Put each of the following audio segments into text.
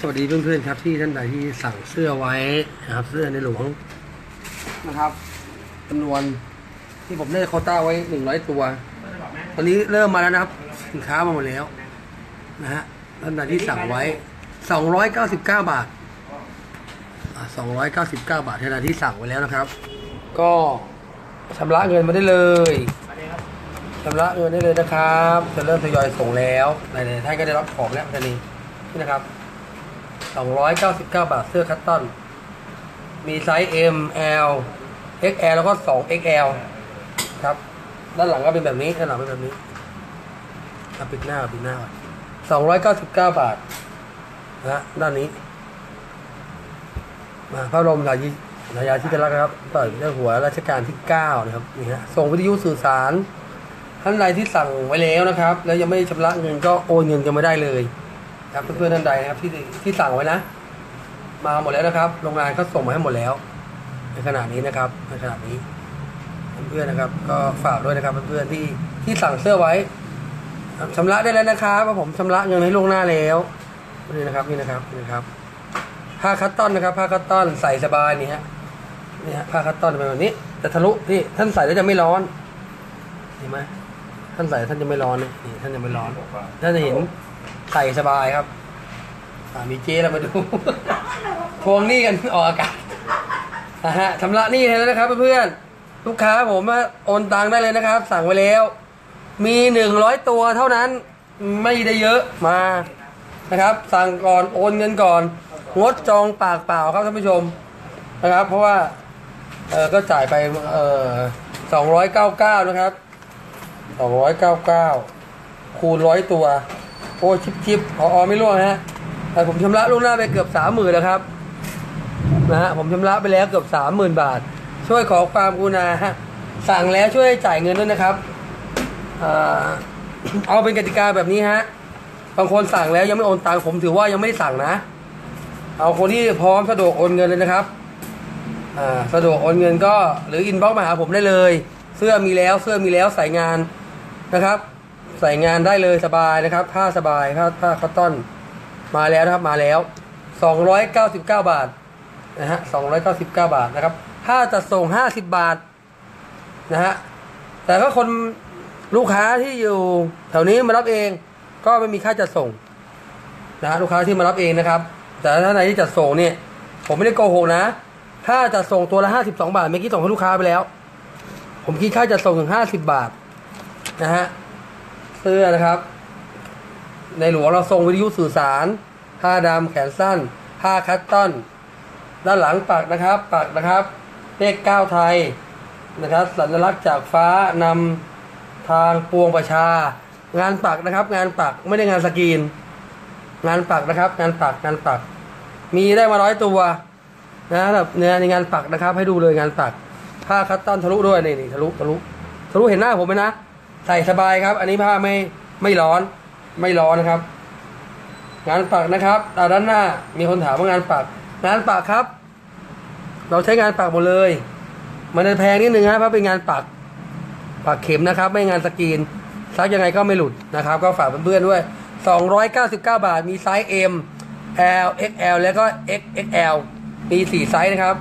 สวัสดีเพื่อนๆครับที่ท่านใดที่สั่งเสื้อไว้นะครับ เสื้อในหลวงนะครับจำนวนที่ผมได้โคต้าไว้หนึ่งร้อยตัว ตอนนี้เริ่มมาแล้วนะครับ สินค้ามาหมดแล้วนะฮะท่านใดที่สั่งไว้สองร้อยเก้าสิบเก้าบาทสองร้อยเก้าสิบเก้าบาทท่านใดที่สั่งไว้แล้วนะครับ ก็ชำระเงินมาได้เลยชำระเงินได้เลยนะครับ จะเริ่มทยอยส่งแล้วหลายๆท่านก็ได้รับของแล้วตอนนี้นี่นะครับ 299 บาทเสื้อคัตตอน มีไซส์ M L XL แล้วก็ 2XL ครับ ด้านหลังก็เป็นแบบนี้ ด้านหลังเป็นแบบนี้เอาปิดหน้าปิดหน้าก่อน299บาทนะด้านนี้ มาพระบรมราชินายาธิราชครับเปิดเจ้าหัวรัชกาลที่9นะครับนี่ฮะส่งวิทยุสื่อสารท่านใดที่สั่งไว้แล้วนะครับ แล้วยังไม่ชำระเงินก็โอนเงินกันไม่ได้เลย ครับเพื่อนๆท่านใดนะครับที่ที่สั่งไว้นะ มาหมดแล้วนะครับ โรงงานก็ส่งมาให้หมดแล้ว ในขณะนี้นะครับในขณะนี้เพื่อนๆนะครับ ก็ฝากด้วยนะครับเพื่อนๆที่ที่สั่งเสื้อไว้ครับชำระได้แล้วนะครับผมชำระเงินให้ล่วงหน้าแล้วนี่นะครับนี่นะครับนี่นะครับ ผ้าคัตตอนนะครับผ้าคัตตอนใส่สบายนี่ฮะนี่ฮะผ้าคัตตอนเป็นแบบนี้ แต่ทะลุที่ท่านใส่แล้วจะไม่ร้อนเห็นไหมท่านใส่ท่านจะไม่ร้อนนี่ท่านจะไม่ร้อนท่านจะเห็น ใส่สบายครับมีเจ๊เรามาดูทวงหนี้กันออกอากาศนะฮะชำระหนี้แล้วนะครับเพื่อนๆลูกค้าผมว่าโอนตังได้เลยนะครับ สั่งไว้แล้ว มีหนึ่งร้อยตัวเท่านั้นไม่ได้เยอะมานะครับ สั่งก่อนโอนเงินก่อนงดจองปากเปล่าครับท่านผู้ชมนะครับ เพราะว่าเออก็จ่ายไปเออสองร้อยเก้าเก้านะครับสองร้อยเก้าเก้าคูณร้อยตัว โอ้ชิปชิปพออไม่ร่วงฮะแต่ผมชำระล่วงหน้าไปเกือบสามหมื่นแล้วครับนะฮะผมชำระไปแล้วเกือบสามหมื่นบาท ช่วยขอความกรุณาฮะสั่งแล้วช่วยจ่ายเงินด้วยนะครับเออเอาเป็นกติกาแบบนี้ฮะบางคนสั่งแล้วยังไม่โอนตังค์ผมถือว่ายังไม่ได้สั่งนะ เอาคนที่พร้อมสะดวกโอนเงินเลยนะครับอสะดวกโอนเงินก็หรืออินบ็อกมาหาผมได้เลย เสื้อมีแล้วเสื้อมีแล้วใส่งานนะครับ ใส่งานได้เลยสบายนะครับ ผ้าสบายผ้าผ้าคอตตอน มาแล้วนะครับมาแล้ว 299 บาทนะฮะ299 บาทนะครับถ้าจะส่ง 50 บาทนะฮะแต่ถ้าคนลูกค้าที่อยู่แถวนี้มารับเองก็ไม่มีค่าจัดส่งนะฮะลูกค้าที่มารับเองนะครับ แต่ถ้าไหนที่จัดส่งเนี่ยผมไม่ได้โกหกนะถ้าจะส่งตัวละ 52 บาทเมื่อกี้ส่งให้ลูกค้าไปแล้ว ผมคิดค่าจัดส่งถึง 50 บาทนะฮะ เสื้อนะครับ ในหลวงเราทรงวิทยุสื่อสาร ผ้าดำแขนสั้น ผ้าคัตตอน ด้านหลังปักนะครับ ปักนะครับเลขเก้าไทยนะครับ สัญลักษณ์จากฟ้านำทางปวงประชา งานปักนะครับ งานปักไม่ได้งานสกรีน งานปักนะครับ งานปักงานปัก มีได้มาร้อยตัวนะแบบเนื้อในงานปักนะครับ ให้ดูเลยงานปักผ้าคัตตอนทะลุด้วยนี่นี่ทะลุทะลุทะลุเห็นหน้าผมไหมนะ ใส่สบายครับ อันนี้ผ้าไม่ไม่ร้อน ไม่ร้อนนะครับ งานปักนะครับด้านหน้ามีคนถามว่างานปัก งานปักครับ เราใช้งานปักหมดเลย มันจะแพงนิดนึงครับเพราะเป็นงานปัก ปักเข็มนะครับ ไม่งานสกรีนซักยังไงก็ไม่หลุดนะครับ ก็ฝากเพื่อนๆด้วย 299 บาท มีไซส์ M L XL แล้วก็ XXL มีสี่ไซส์นะครับ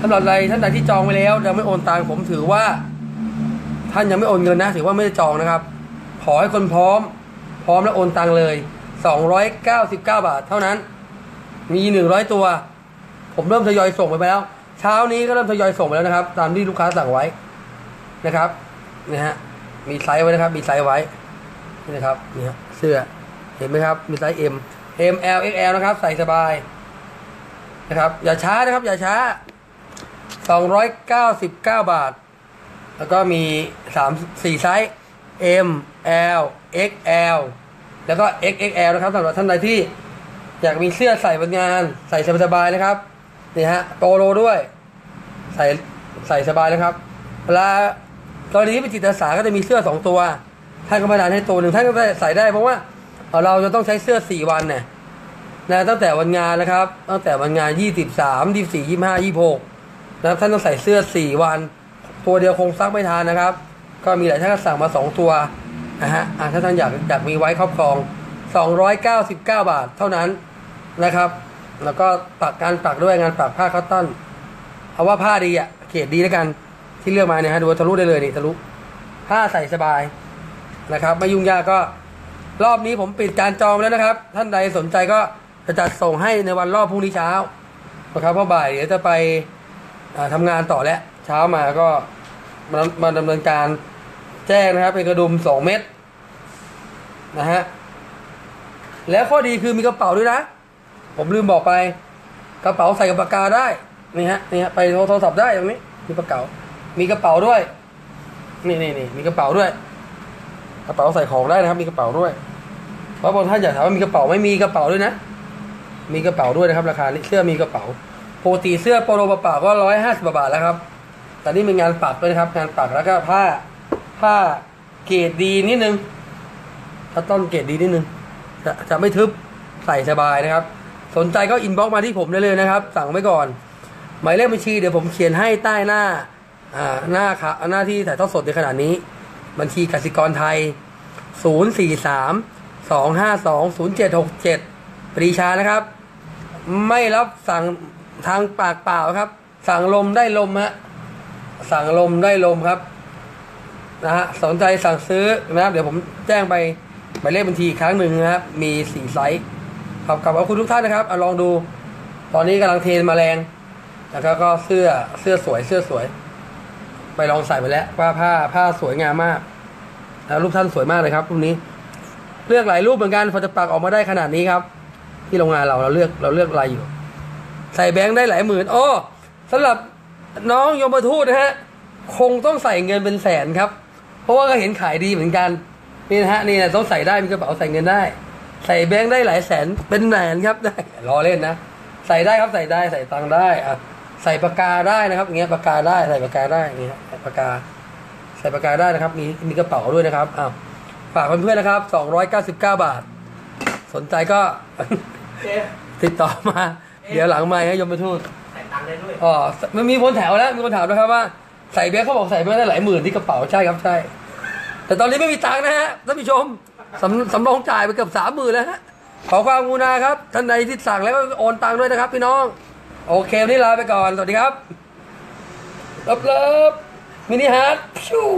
สำหรับใดท่านใดที่จองไว้แล้วยังไม่โอนตังค์ผมถือว่า ท่านยังไม่โอนเงินนะถือว่าไม่ได้จองนะครับ ขอให้คนพร้อม พร้อมแล้วโอนตังค์เลย 299 บาท เท่านั้น มี 100 ตัว ผมเริ่มทยอยส่งไปแล้ว เช้านี้ก็เริ่มทยอยส่งไปแล้วนะครับ ตามที่ลูกค้าสั่งไว้นะครับนะฮะมีไซส์ไว้นะครับ มีไซส์ไว้นี่นะครับนี่ฮะเสื้อเห็นไหมครับ มีไซส์ M M L X L นะครับ ใส่สบายนะครับ อย่าช้านะครับ อย่าช้า 299 บาท แล้วก็มีสามสี่ไซส์ M L XL แล้วก็ XXL นะครับสำหรับท่านใดที่อยากมีเสื้อใส่บนงาน ใส่สบายๆนะครับนี่ฮะโปโลด้วย ใส่ใส่สบายนะครับเวลากรณีที่เป็นจิตอาสาก็จะมีเสื้อสองตัว ท่านก็มาดานให้ตัวหนึ่งท่านก็ได้ใส่ได้เพราะว่าเราจะต้องใช้เสื้อสี่วันเนี่ยนะตั้งแต่วันงานนะครับ ตั้งแต่วันงานยี่สิบสามยี่สี่ยี่ห้ายี่หกนะครับท่านต้องใส่เสื้อสี่วัน ตัวเดียวคงซักไม่ทานนะครับ ก็มีหลายท่านก็สั่งมาสองตัวนะฮะถ้าท่านอยากอยากมีไว้ครอบครอง 299 บาทเท่านั้นนะครับ แล้วก็ปักการปักด้วยงานปักผ้าคัตตอนเอาว่าผ้าดีอะเกรดดีแล้วกันที่เลือกมาเนี่ยฮะดูทะลุได้เลยนี่ทะลุผ้าใส่สบายนะครับไม่ยุ่งยากก็รอบนี้ผมปิดการจองแล้วนะครับ ท่านใดสนใจก็จะจัดส่งให้ในวันรอบพรุ่งนี้เช้านะครับเพราะบ่ายเดี๋ยวจะไปอ่าทำงานต่อแล้ว เช้ามาก็มามาดำเนินการแจ้งนะครับเป็นกระดุมสองเม็ดนะฮะแล้วข้อดีคือมีกระเป๋าด้วยนะ ผมลืมบอกไปกระเป๋าใส่กับปากกาได้นี่ฮะนี่ฮะไปโทรศัพท์ได้ตรงนี้มีกระเป๋า มีกระเป๋าด้วย นี่นี่นี่มีกระเป๋าด้วย กระเป๋าใส่ของได้นะครับ มีกระเป๋าด้วยเพราะบางท่านอยากถามว่ามีกระเป๋าไม่มีกระเป๋าด้วยนะ มีกระเป๋าด้วยนะครับ ราคาเสื้อมีกระเป๋าโปกติเสื้อโปโลเปล่าก็ร้อยห้าสิบบาทแล้วครับ แต่นี่เป็นงานปักด้วยนะครับ งานปักแล้วก็ผ้าผ้าเกรดดีนิดนึงถ้าต้นเกรดดีนิดนึงจะจะไม่ทึบใส่สบายนะครับ สนใจก็อินบ็อกมาที่ผมได้เลยนะครับ สั่งไว้ก่อน หมายเลขบัญชีเดี๋ยวผมเขียนให้ใต้หน้าอ่าหน้าค่ะหน้าที่ถ่ายทอดสดในขณะนี้ บัญชีกสิกรไทย 043 252 0767 ปรีชานะครับ ไม่รับสั่งทางปากเปล่าครับ สั่งลมได้ลมฮะ สั่งลมได้ลมครับนะฮะสนใจสั่งซื้อนะครับ เดี๋ยวผมแจ้งไปหมายเลขบัญชีอีกครั้งหนึ่งนะครับ มีสี่ไซส์ขอบขอบคุณทุกท่านนะครับเอาลองดู ตอนนี้กำลังเทรนมาแรงนะครับก็เสื้อเสื้อสวยเสื้อสวย ไปลองใส่ไปแล้วว่าผ้าผ้าสวยงามมากแล้วรูปท่านสวยมากเลยครับรูปนี้ เลือกหลายรูปเหมือนกันพอจะปักออกมาได้ขนาดนี้ครับ ที่โรงงานเราเราเลือกเราเลือกลายอยู่ ใส่แบงค์ได้หลายหมื่นโอ้สำหรับ น้องยมทูตนะฮะคงต้องใส่เงินเป็นแสนครับ เพราะว่าก็เห็นขายดีเหมือนกันนี่นะฮะนี่นะต้องใส่ได้มีกระเป๋าใส่เงินได้ ใส่แบงค์ได้หลายแสนเป็นแสนครับได้รอเล่นนะ ใส่ได้ครับใส่ได้ใส่ตังค์ได้อะใส่ปากกาได้นะครับอย่างเงี้ยปากกาได้ใส่ปากกาได้อย่างเงี้ยปากกา ใส่ปากกาได้นะครับ มีมีกระเป๋าด้วยนะครับอ้าวฝากเพื่อนๆนะครับ 299 บาท สนใจก็เจ๊ติดต่อมา เดี๋ยวหลังไมค์ให้ยมไปทูตใส่ตังค์ ได้ด้วยอ๋อมันมีคนแถวแล้วมีคนถามนะครับว่าใส่เบียเขาบอกใส่เบียได้หลายหมื่นที่กระเป๋าใช่ครับใช่ แต่ตอนนี้ไม่มีตังค์นะฮะท่านผู้ชมสำสำรองจ่ายไปเกือบสามหมื่นแล้วฮะขอความกรุณาครับท่านใดที่สั่งแล้วก็โอนตังค์ด้วยนะครับ พี่น้อง โอเควันนี้ลาไปก่อนสวัสดีครับลิฟเลิฟมินิฮาร์ดพิว